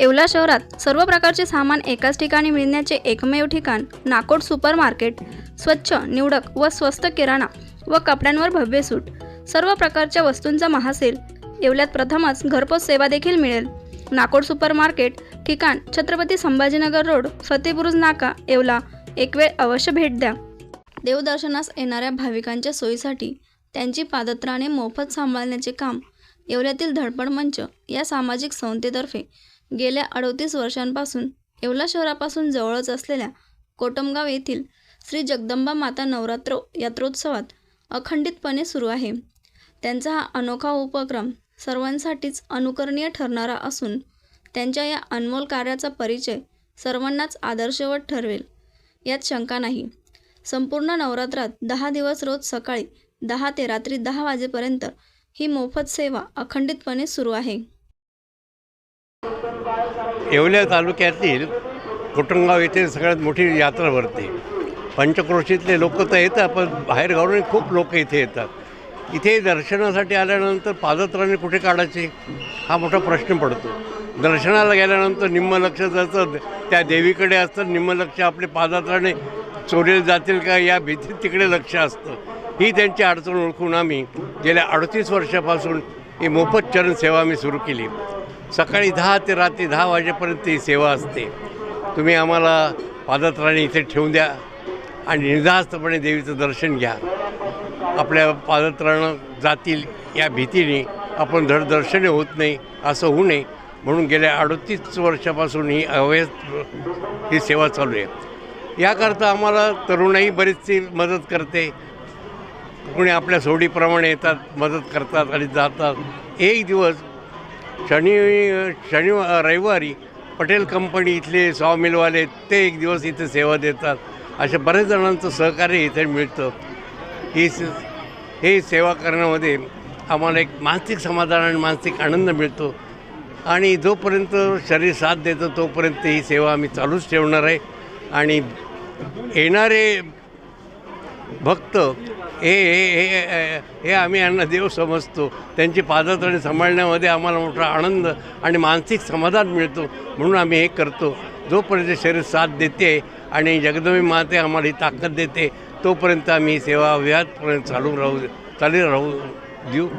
येवला शहरात सर्व प्रकारचे सामान एकाच ठिकाणी मिळण्याचे एकमेव ठिकाण नाकोट सुपर मार्केट स्वच्छ निवडक व स्वस्त किराणा व कपड्यांवर भव्य सूट. सर्व प्रकारच्या वस्तूंचा महासेल. येवल्यात प्रथमच घरपोच सेवा देखील मिळेल. नाकोड सुपर मार्केट ठिकाण छत्रपती संभाजीनगर रोड फतेपुरुज नाका येवला. एक वेळ अवश्य भेट द्या. देवदर्शनास येणाऱ्या भाविकांच्या सोयीसाठी त्यांची पादत्राणे मोफत सांभाळण्याचे काम येवल्यातील धडपड मंच या सामाजिक संस्थेतर्फे गेल्या अडतीस वर्षांपासून येवला शहरापासून जवळच असलेल्या कोटमगाव येथील श्री जगदंबा माता नवरात्र यात्रोत्सवात अखंडितपणे सुरू आहे. त्यांचा हा अनोखा उपक्रम सर्वांसाठीच अनुकरणीय ठरणारा असून त्यांच्या या अनमोल कार्याचा परिचय सर्वांनाच आदर्शवत ठरवेल यात शंका नाही. संपूर्ण नवरात्रात दहा दिवस रोज सकाळी दहा ते रात्री दहा वाजेपर्यंत ही मोफत सेवा अखंडितपणे सुरू आहे. येवल्या तालुक्यातील कोटणगाव येथे सगळ्यात मोठी यात्रा भरते. पंचक्रोशीतले लोक तर येतात पण बाहेरगावून खूप लोक इथे येतात. इथे दर्शनासाठी आल्यानंतर पादत्राणे कुठे काढायचे? हा मोठा प्रश्न पडतो. दर्शनाला गेल्यानंतर निम्म लक्ष जातं त्या देवीकडे असतं निम्म लक्ष आपले पादत्राणे चोरीला जातील का या भीतीत तिकडे लक्ष असतं. ही त्यांची अडचण ओळखून आम्ही गेल्या अडतीस वर्षापासून ही मोफत चरण सेवा आम्ही सुरू केली. सकाळी दहा ते रात्री दहा वाजेपर्यंत ही सेवा असते. तुम्ही आम्हाला पादत्राणी इथे ठेवून द्या आणि निर्धास्तपणे देवीचं दर्शन घ्या. आपल्या पादत्राणं जातील या भीतीने आपण धड दर्शने होत नाही असं होऊ नये म्हणून गेल्या अडतीस वर्षापासून ही अवैध ही सेवा चालू आहे. याकरता आम्हाला तरुणाई बरीचशी मदत करते. कोणी आपल्या सोडीप्रमाणे येतात मदत करतात आणि जातात. एक दिवस शनि शनि रविवारी पटेल कंपनी इथले सॉमिलवाले ते एक दिवस इथे सेवा देतात. अशा बऱ्याच जणांचं सहकार्य इथे मिळतं. ही स हे सेवा करण्यामध्ये आम्हाला एक मानसिक समाधान आणि मानसिक आनंद मिळतो. आणि जोपर्यंत शरीर साथ देतं तोपर्यंत ही सेवा आम्ही चालूच ठेवणार आहे. आणि येणारे भक्त हे हे हे हे आम्ही यांना देव समजतो. त्यांची पादत्राणे सांभाळण्यामध्ये आम्हाला मोठा आनंद आणि मानसिक समाधान मिळतो. म्हणून आम्ही हे करतो. जोपर्यंत शरीर साथ देते आणि जगदमी माते आम्हाला ही ताकद देते तोपर्यंत आम्ही सेवा व्याजपर्यंत चालू राहू चालू राहू देऊ.